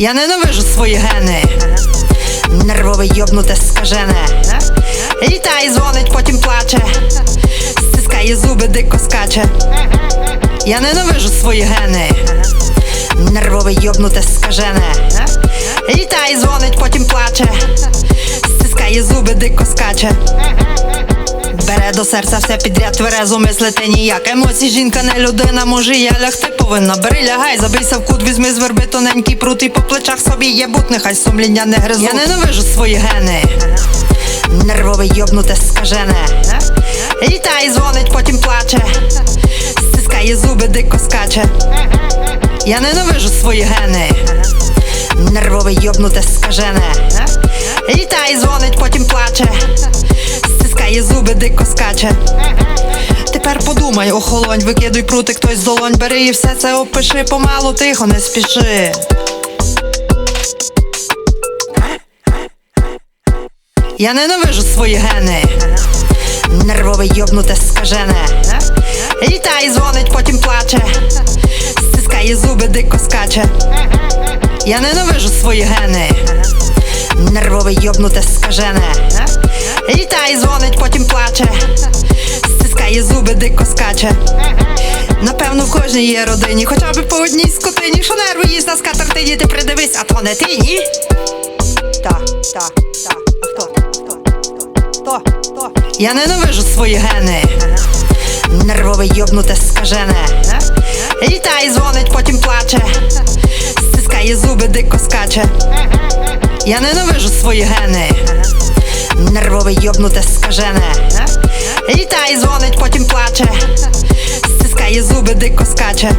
Я ненавижу свої гени. Нервове йобнуте скажене. Літає, дзвонить, потім плаче. Стискає зуби, дико скаче. Я ненавижу свої гени. Нервове йобнуте скажене. Літає, дзвонить, потім плаче. Стискає зуби, дико скаче. Бере до серця все підряд, тверезо мислити ніяк. Емоції жінка не людина, може я лягти повинна. Бери, лягай, забийся в кут, візьми з верби тоненький прут і по плечах собі є бут, нехай сумління не гризуть. Я ненавижу свої гени. Нервове йобнуте скажене. Літає, дзвонить, потім плаче. Стискає зуби, дико скаче. Я ненавижу свої гени. Нервове йобнуте скажене. Літає, дзвонить, потім плаче. Стискає зуби, дико скаче. Тепер подумай, охолонь, викидуй прутик, хтось з долонь, бери і все це опиши, помалу, тихо, не спіши. Я ненавижу свої гени. Нервове йобнуте скажене. Літає, дзвонить, потім плаче. Стискає зуби, дико скаче. Я ненавижу свої гени. Нервове йобнуте скажене. Літає, дзвонить, потім плаче. Стискає зуби, дико скаче. Напевно, в кожній є родині, хоча б по одній скотині, що нерви їсть на скатертині, ти придивись, а то не ти, ні? Та, та, та. Хто? Хто? Хто? Хто? Я ненавижу свої гени. Нервове йобнуте скажене. Літає, дзвонить, потім плаче. Стискає зуби, дико скаче. Я ненавижу свої гени. Нервове йобнуте скажене. Літає, дзвонить, потім плаче. Стискає зуби, дико скаче.